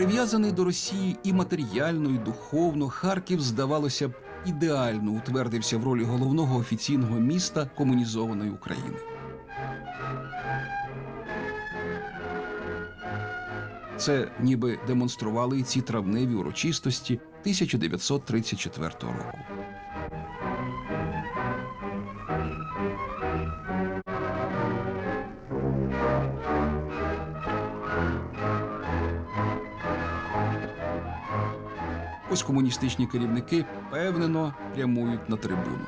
Прив'язаний до Росії і матеріально, і духовно, Харків, здавалося б, ідеально утвердився в ролі головного офіційного міста комунізованої України. Це ніби демонстрували і ці травневі урочистості 1934 року. Ось комуністичні керівники впевнено прямують на трибуну.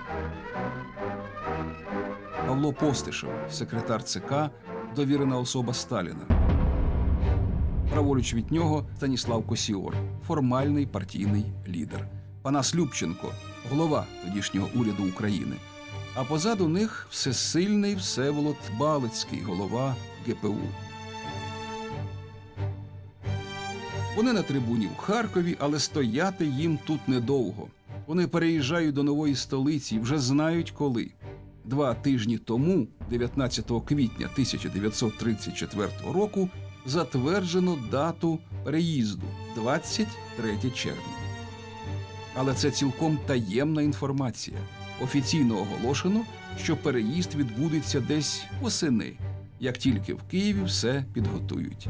Павло Постишев, секретар ЦК, довірена особа Сталіна. Праворуч від нього Станіслав Косіор, формальний партійний лідер. Панас Любченко, голова тодішнього уряду України. А позаду них всесильний Всеволод Балицький, голова ГПУ. Вони на трибуні в Харкові, але стояти їм тут недовго. Вони переїжджають до нової столиці і вже знають коли. Два тижні тому, 19 квітня 1934 року, затверджено дату переїзду 23 червня. Але це цілком таємна інформація. Офіційно оголошено, що переїзд відбудеться десь восени, як тільки в Києві все підготують.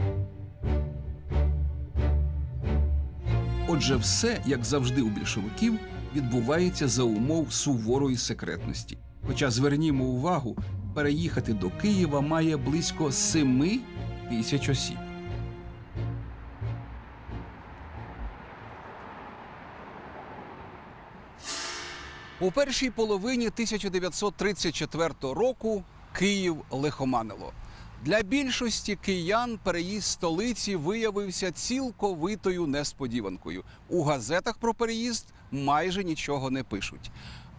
Отже, все, як завжди у більшовиків, відбувається за умов суворої секретності. Хоча звернімо увагу, переїхати до Києва має близько 7 тисяч осіб. У першій половині 1934 року Київ лихоманило. Для більшості киян переїзд столиці виявився цілковитою несподіванкою. У газетах про переїзд майже нічого не пишуть.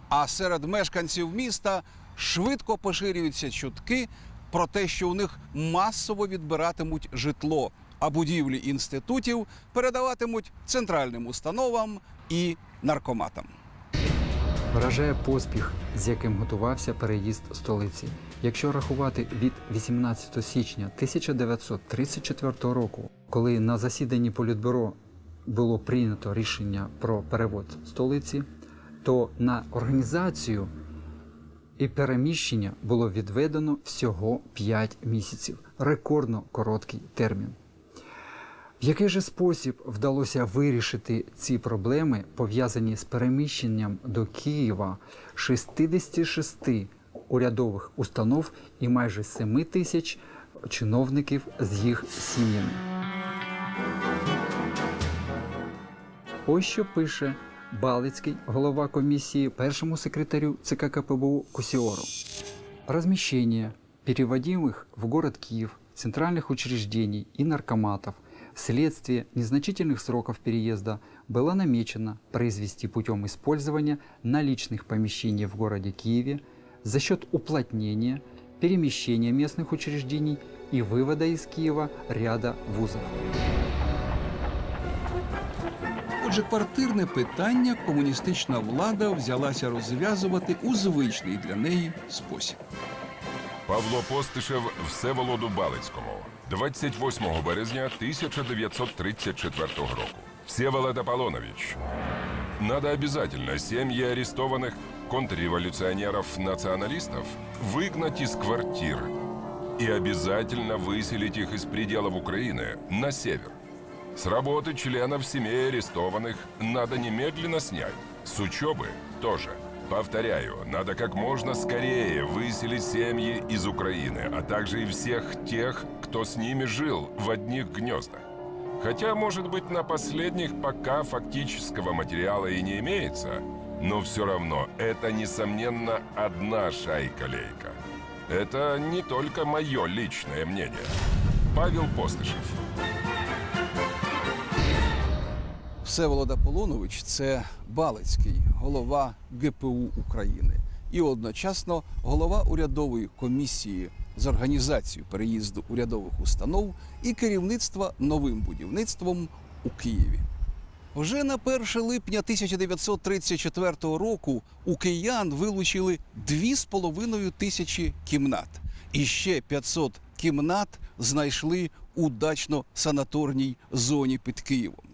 А серед мешканців міста швидко поширюються чутки про те, що у них масово відбиратимуть житло, а будівлі інститутів передаватимуть центральним установам і наркоматам. Вражає поспіх, з яким готувався переїзд столиці. Якщо рахувати від 18 січня 1934 року, коли на засіданні Політбюро було прийнято рішення про перевод столиці, то на організацію і переміщення було відведено всього 5 місяців рекордно короткий термін. В який же спосіб вдалося вирішити ці проблеми, пов'язані з переміщенням до Києва 66 урядових установ і майже 7 тисяч чиновників з їх сім'ями? Ось що пише Балицький, голова комиссии, першому секретарю ЦК КПБУ Кусиору. Размещение переводимых в город Киев центральных учреждений и наркоматов вследствие незначительных сроков переезда было намечено произвести путем использования наличных помещений в городе Киеве за счет уплотнения, перемещения местных учреждений и вывода из Киева ряда вузов. Отже, квартирне питання комуністична влада взялася розв'язувати у звичний для неї спосіб. Павло Постишев Всеволоду Балицькому 28 березня 1934 року. Всеволод Аполлонович, надо обязательно семьи арестованных контрреволюционеров-националистов выгнать из квартир и обязательно выселить их из пределов Украины на север. С работы членов семей арестованных надо немедленно снять. С учебы тоже. Повторяю, надо как можно скорее выселить семьи из Украины, а также и всех тех, кто с ними жил в одних гнездах. Хотя, может быть, на последних пока фактического материала и не имеется, но все равно это, несомненно, одна шайка-лейка. Это не только мое личное мнение. Павел Постышев. Всеволод Аполлонович – це Балицький, голова ГПУ України і одночасно голова урядової комісії з організацією переїзду урядових установ і керівництва новим будівництвом у Києві. Вже на 1 липня 1934 року у киян вилучили 2,5 тисячі кімнат і ще 500 кімнат знайшли у дачно-санаторній зоні під Києвом.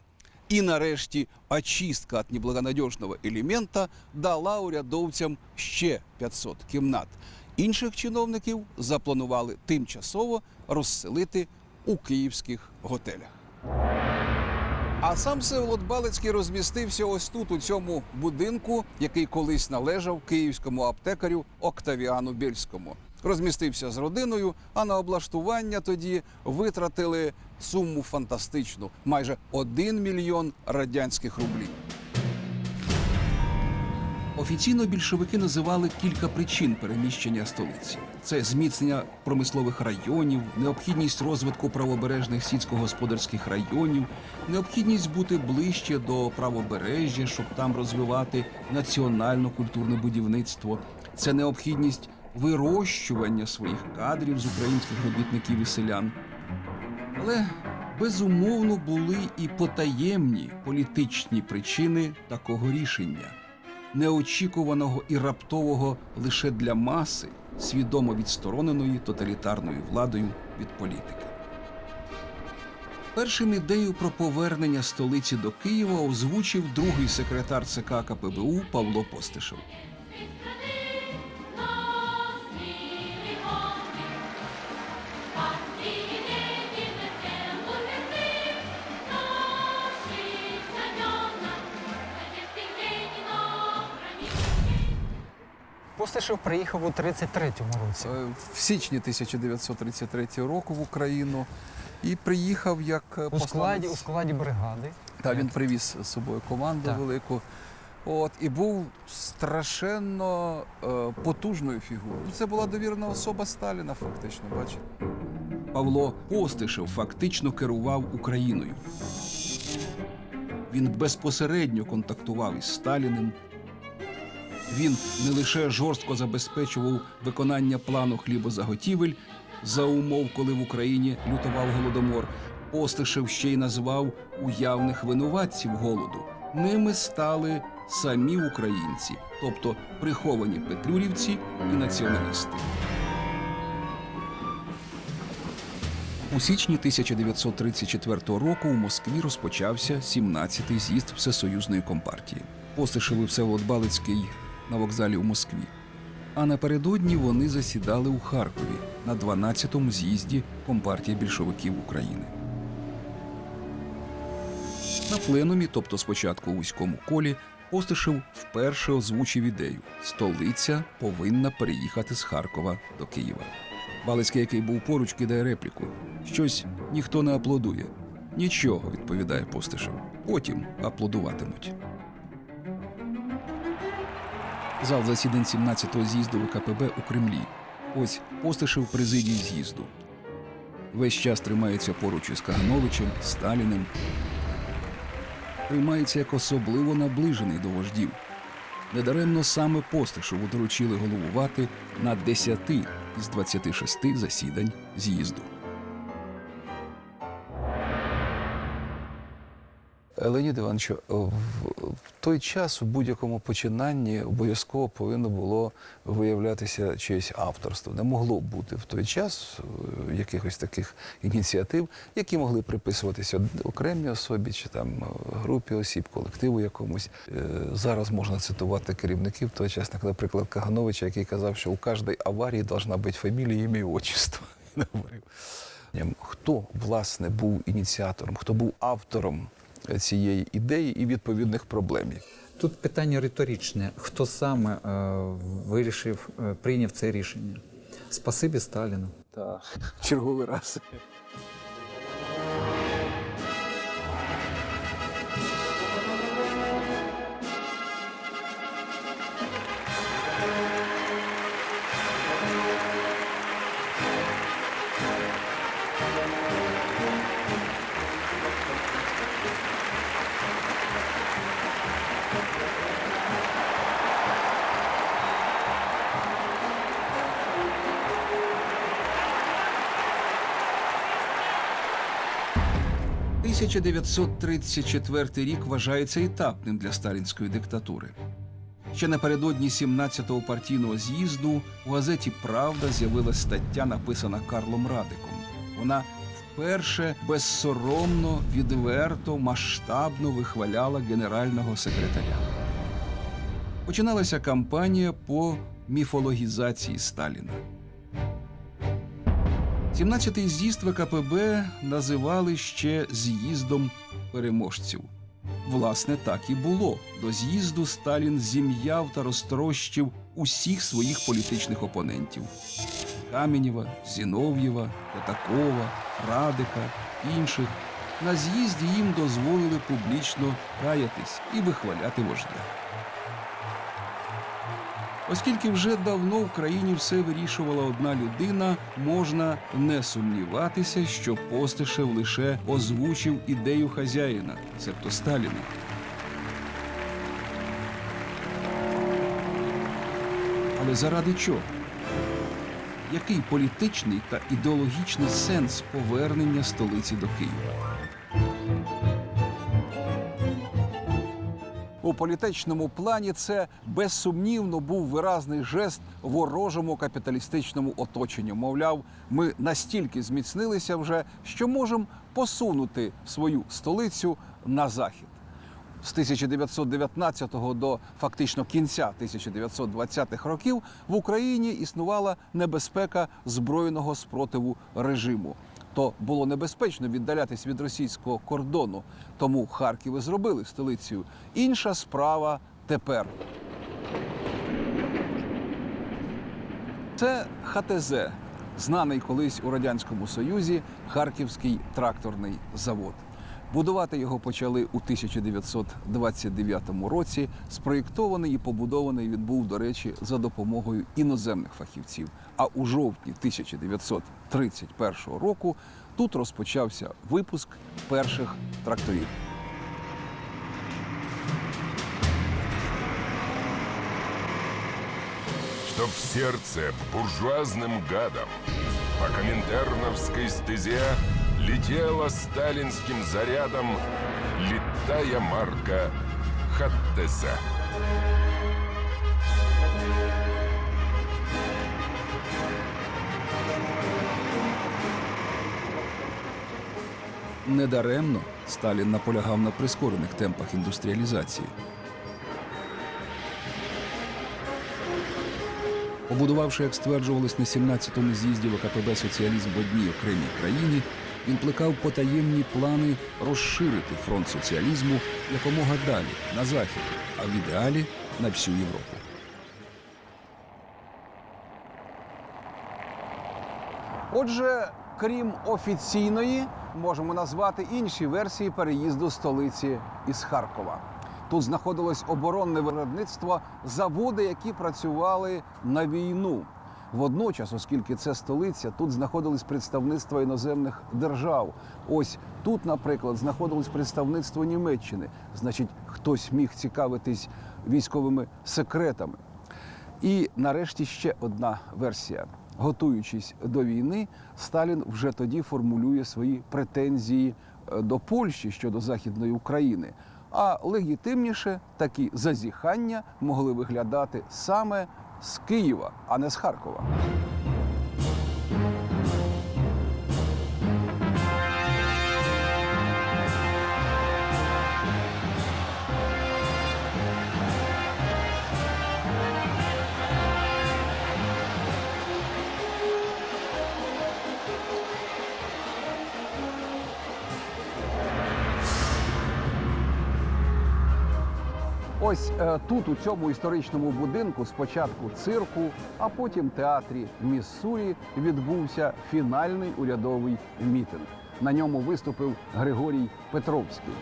І нарешті очистка від неблагонадежного елемента дала урядовцям ще 500 кімнат. Інших чиновників запланували тимчасово розселити у київських готелях. А сам Всеволод Балицький розмістився ось тут, у цьому будинку, який колись належав київському аптекарю Октавіану Більському. Розмістився з родиною, а на облаштування тоді витратили суму фантастичну майже 1 мільйон радянських рублів. Офіційно більшовики називали кілька причин переміщення столиці: це зміцнення промислових районів, необхідність розвитку правобережних сільськогосподарських районів, необхідність бути ближче до правобережжя, щоб там розвивати національно-культурне будівництво. Це необхідність вирощування своїх кадрів з українських робітників і селян. Але безумовно були і потаємні політичні причини такого рішення неочікуваного і раптового лише для маси, свідомо відстороненої тоталітарною владою від політики. Першим ідею про повернення столиці до Києва озвучив другий секретар ЦК КПБУ Павло Постишев. Постишев приїхав у 33-му році. Е, в січні 1933 року в Україну і приїхав як е, У складі, у складі бригади. Та він привіз з собою команду Так. велику. От і був страшенно е, потужною фігурою. Це була довірена особа Сталіна, фактично. Бачите. Павло Постишев фактично керував Україною. Він безпосередньо контактував із Сталіним. Він не лише жорстко забезпечував виконання плану хлібозаготівель за умов, коли в Україні лютував голодомор. Постишев ще й назвав уявних винуватців голоду. Ними стали самі українці, тобто приховані петлюрівці і націоналісти. У січні 1934 року у Москві розпочався 17-й з'їзд Всесоюзної компартії. Постишев і Всеволод Балицький на вокзалі у Москві. А напередодні вони засідали у Харкові на 12-му з'їзді Компартії більшовиків України. На пленумі, тобто спочатку у вузькому колі, Постишев вперше озвучив ідею: столиця повинна переїхати з Харкова до Києва. Балицький, який був поруч, кидає репліку. Щось ніхто не аплодує. Нічого, відповідає Постишев. Потім аплодуватимуть. Зал засідань 17-го з'їзду ВКПБ у Кремлі. Ось Постишев президії з'їзду. Весь час тримається поруч із Кагановичем, Сталіним. Тримається як особливо наближений до вождів. Недаремно саме Постишеву доручили головувати на 10 із 26 засідань з'їзду. Леонід Іванович, в в той час у будь-якому починанні обов'язково повинно було виявлятися чиєсь авторство. Не могло бути в той час е, якихось таких ініціатив, які могли приписуватися окремій особі чи там е, групі осіб, колективу якомусь. Е, Зараз можна цитувати керівників той час, наприклад, Кагановича, який казав, що у кожній аварії повинна бути фамілія, ім'я і отчество. Хто власне був ініціатором, хто був автором цієї ідеї і відповідних проблем? Тут питання риторичне. Хто саме е, вирішив, е, прийняв це рішення? Спасибі Сталіну. Так, черговий раз. – 1934 рік вважається етапним для сталінської диктатури. Ще напередодні 17-го партійного з'їзду у газеті Правда з'явилася стаття, написана Карлом Радиком. Вона вперше безсоромно, відверто, масштабно вихваляла генерального секретаря. Починалася кампанія по міфологізації Сталіна. 17-й з'їзд ВКПБ називали ще з'їздом переможців. Власне, так і було. До з'їзду Сталін зім'яв та розтрощив усіх своїх політичних опонентів: Каменєва, Зінов'єва, П'ятакова, Радика, інших. На з'їзді їм дозволили публічно каятись і вихваляти вождя. Оскільки вже давно в країні все вирішувала одна людина, можна не сумніватися, що Постишев лише озвучив ідею хазяїна, себто Сталіна. Але заради чого? Який політичний та ідеологічний сенс повернення столиці до Києва? У політичному плані це безсумнівно був виразний жест ворожому капіталістичному оточенню. Мовляв, ми настільки зміцнилися вже, що можемо посунути свою столицю на захід. З 1919 до фактично кінця 1920-х років в Україні існувала небезпека збройного спротиву режиму. То було небезпечно віддалятись від російського кордону, тому Харків і зробили столицею. Інша справа тепер. Це ХТЗ, знаний колись у радянському союзі Харківський тракторний завод. Будувати його почали у 1929 році. Спроєктований і побудований він був, до речі, за допомогою іноземних фахівців. А у жовтні 1931 року тут розпочався випуск перших тракторів. Чтоб в сердце буржуазным гадом по коминтерновской стезе летела сталинским зарядом летая марка Хаттезе. Недаремно Сталін наполягав на прискорених темпах індустріалізації. Побудувавши, як стверджувалось на 17-му з'їзді ВКПБ соціалізм в одній окремій країні, він плекав потаємні плани розширити фронт соціалізму якомога далі на захід, а в ідеалі на всю Європу. Отже, крім офіційної, можемо назвати інші версії переїзду столиці із Харкова. Тут знаходилось оборонне виробництво, заводи, які працювали на війну. Водночас, оскільки це столиця, тут знаходились представництва іноземних держав. Ось тут, наприклад, знаходилось представництво Німеччини. Значить, хтось міг цікавитись військовими секретами. І нарешті ще одна версія. Готуючись до війни, Сталін вже тоді формулює свої претензії е, до Польщі щодо Західної України. А легітимніше такі зазіхання могли виглядати саме з Києва, а не з Харкова. Ось е, тут, у цьому історичному будинку, спочатку цирку, а потім театрі Міссурі, відбувся фінальний урядовий мітинг. На ньому виступив Григорій Петровський.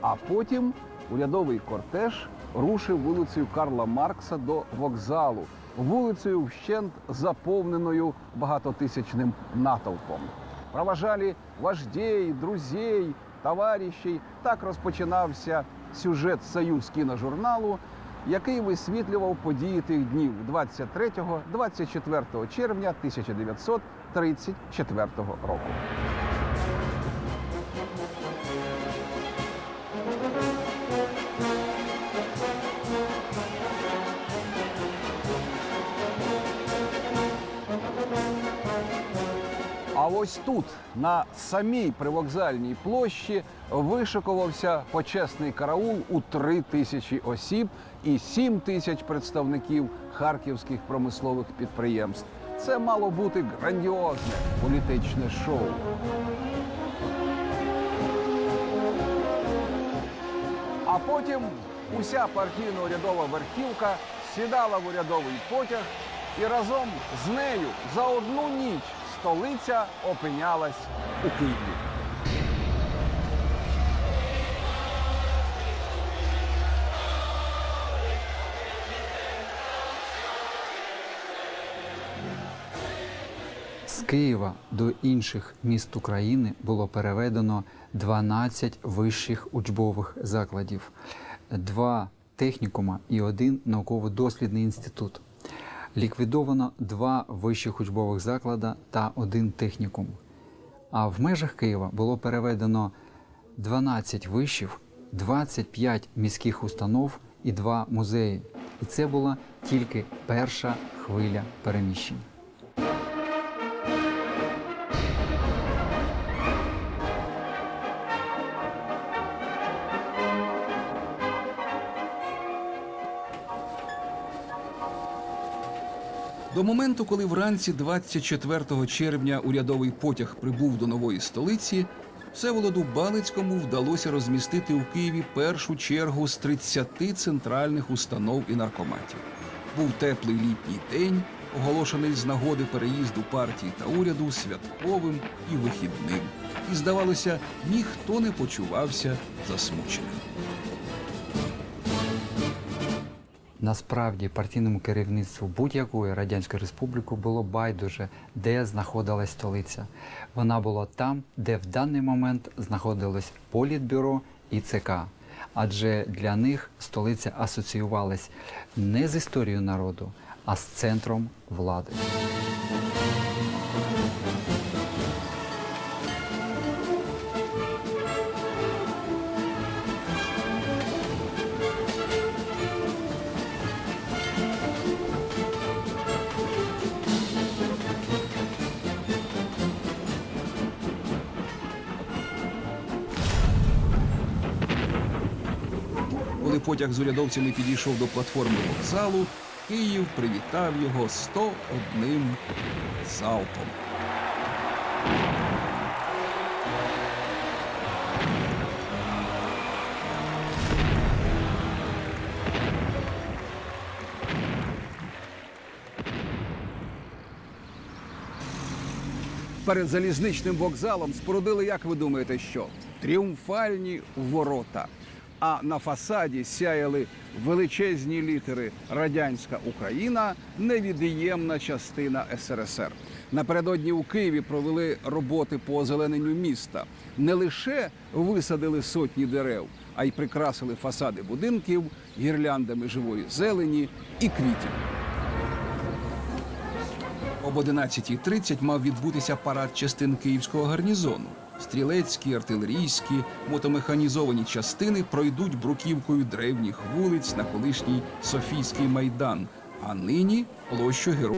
А потім урядовий кортеж рушив вулицею Карла Маркса до вокзалу, вулицею вщент заповненою багатотисячним натовпом. Проважали вождей, друзей, товаришей. Так розпочинався сюжет Союз кіножурналу, який висвітлював події тих днів 23-24 червня 1934 року. Ось тут, на самій привокзальній площі, вишикувався почесний караул у три тисячі осіб і сім тисяч представників харківських промислових підприємств. Це мало бути грандіозне політичне шоу. А потім уся партійно-урядова верхівка сідала в урядовий потяг, і разом з нею за одну ніч столиця опинялась у Києві. З Києва до інших міст України було переведено 12 вищих учбових закладів, два технікума і один науково-дослідний інститут. Ліквідовано два вищих учбових заклади та один технікум. А в межах Києва було переведено 12 вишів, 25 міських установ і два музеї. І це була тільки перша хвиля переміщень. До моменту, коли вранці 24 червня урядовий потяг прибув до нової столиці, Всеволоду Балицькому вдалося розмістити у Києві першу чергу з 30 центральних установ і наркоматів. Був теплий літній день, оголошений з нагоди переїзду партії та уряду святковим і вихідним. І, здавалося, ніхто не почувався засмученим. Насправді партійному керівництву будь-якої радянської республіки було байдуже, де знаходилась столиця. Вона була там, де в даний момент знаходилось політбюро і ЦК. Адже для них столиця асоціювалась не з історією народу, а з центром влади. Коли потяг з урядовцями підійшов до платформи вокзалу, Київ привітав його 101 залпом. Перед залізничним вокзалом спорудили, як ви думаєте, що? Тріумфальні ворота. А на фасаді сяяли величезні літери Радянська Україна, невід'ємна частина СРСР. Напередодні у Києві провели роботи по озелененню міста. Не лише висадили сотні дерев, а й прикрасили фасади будинків гірляндами живої зелені і квітів. Об 11.30 мав відбутися парад частин київського гарнізону. Стрілецькі, артилерійські, мотомеханізовані частини пройдуть бруківкою древніх вулиць на колишній Софійський майдан, а нині площу героїв.